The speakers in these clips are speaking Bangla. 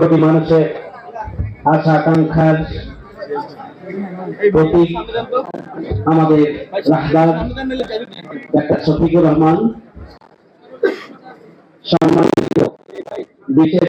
কোটি মানুষের আশা আকাঙ্ক্ষার প্রতীক আমাদের রাহদার শফিকুর রহমান। সম্মানিত বিশেষ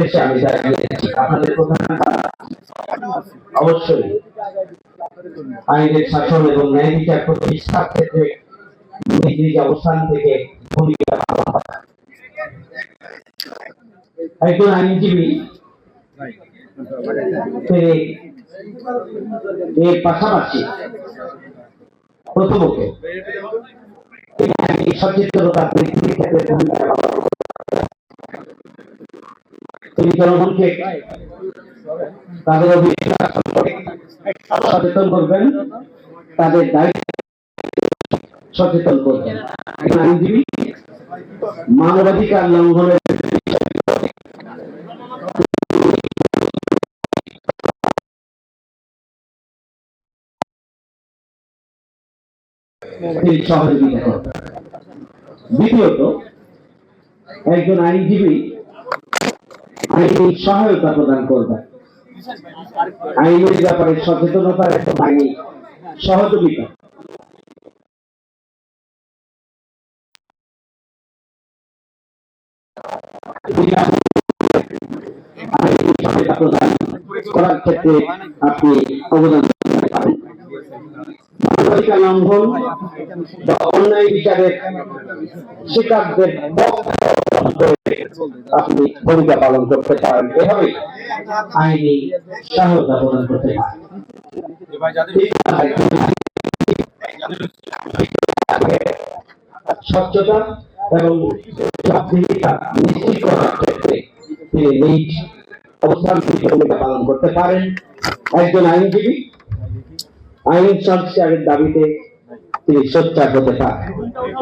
উদ্দেশ্যে আমি দাঁড়িয়েছি আপনাদের প্রধান অবশ্যই আইনের শাসন এবং ন্যায় বিচার প্রতিষ্ঠার ক্ষেত্রে নিজ নিজ অবস্থান থেকে ভূমিকা পালন। একজন আইনজীবী তিনি এর পাশাপাশি প্রথমত সচেতনতা বৃদ্ধির ক্ষেত্রে ভূমিকা পালন তাদের সম্পর্কে সচেতন করবেন তাদের সচেতন করবেন। একজন আইনজীবী মানবাধিকার লঙ্ঘনের দ্বিতীয়ত একজন আইনজীবী সহায়তা প্রদান করবেন আইনের ব্যাপারে সচেতনতা এবং আইনি সহযোগিতা। করার ক্ষেত্রে আপনি অবদান বা অন্যায় বিচারের শিকারদের আপনি ভূমিকা পালন করতে পারেন। এভাবে আইনি সহায়তা প্রদান করতে এবং জবাবদিহিতা নিশ্চিত করার ক্ষেত্রে তিনি নিজ অবস্থান ভূমিকা পালন করতে পারেন। একজন আইনজীবী, আইন সংস্কারের দাবিতে তিনি সোচ্চার হতে পারেন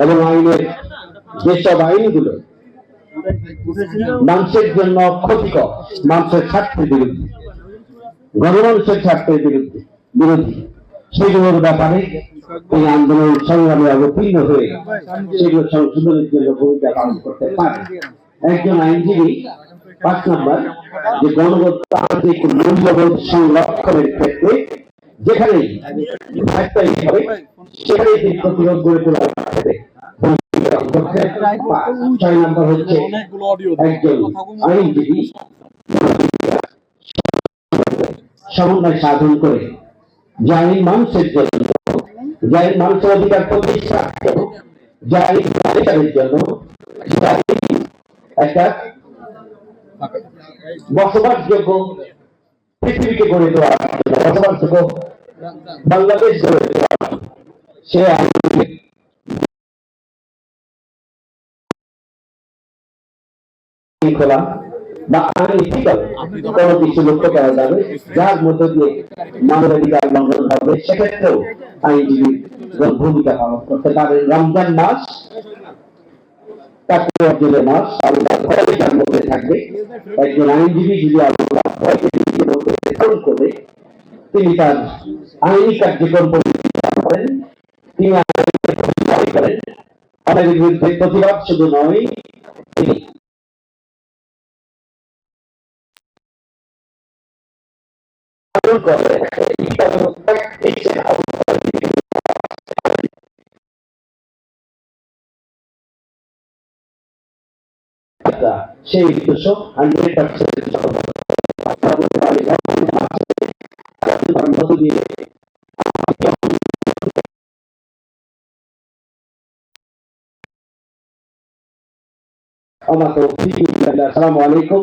এবং আইনের যেসব আইনগুলো মানুষের জন্য ক্ষতিকর, মানুষের স্বার্থের বিরুদ্ধে। গণমানুষের স্বার্থের বিরুদ্ধে, বিরোধী। সেগুলোর ব্যাপারে তিনি আন্দোলন সংগ্রামে অবতীর্ণ হয়ে সেগুলো সংশোধনের জন্য ভূমিকা পালন করতে পারেন একজন আইনজীবী, পাঁচ নম্বর, যে গণতান্ত্রিক মূল্যবোধ সংরক্ষণের ক্ষেত্রে সেখানেই তিনি প্রতিরোধ গড়ে তোলার ক্ষেত্রে ভূমিকা পালন করতে পারেন। সমন্বয় সাধন করে মানুষের জন্য মানুষের অধিকার প্রতিষ্ঠা জন্য একটা বসবাসযোগ্য পৃথিবীকে গড়ে বসবাসযোগ্য বাংলাদেশ গড়ে সে শৃঙ্খলা বা আইনটিকাল কোনো কিছু লক্ষ্য করা যাবে, যার মধ্য দিয়ে মানবাধিকার লঙ্ঘন হবে, সেক্ষেত্রেও আইনজীবী ভূমিকা পালন করতে পারে। রমজান মাস তিনি করেন আমাদের বিরুদ্ধে প্রতিবাদ শুধু নয়, তিনি সেই উদ্দেশ্য হান্ড্রেড পার্সেন্ট আসসালামু আলাইকুম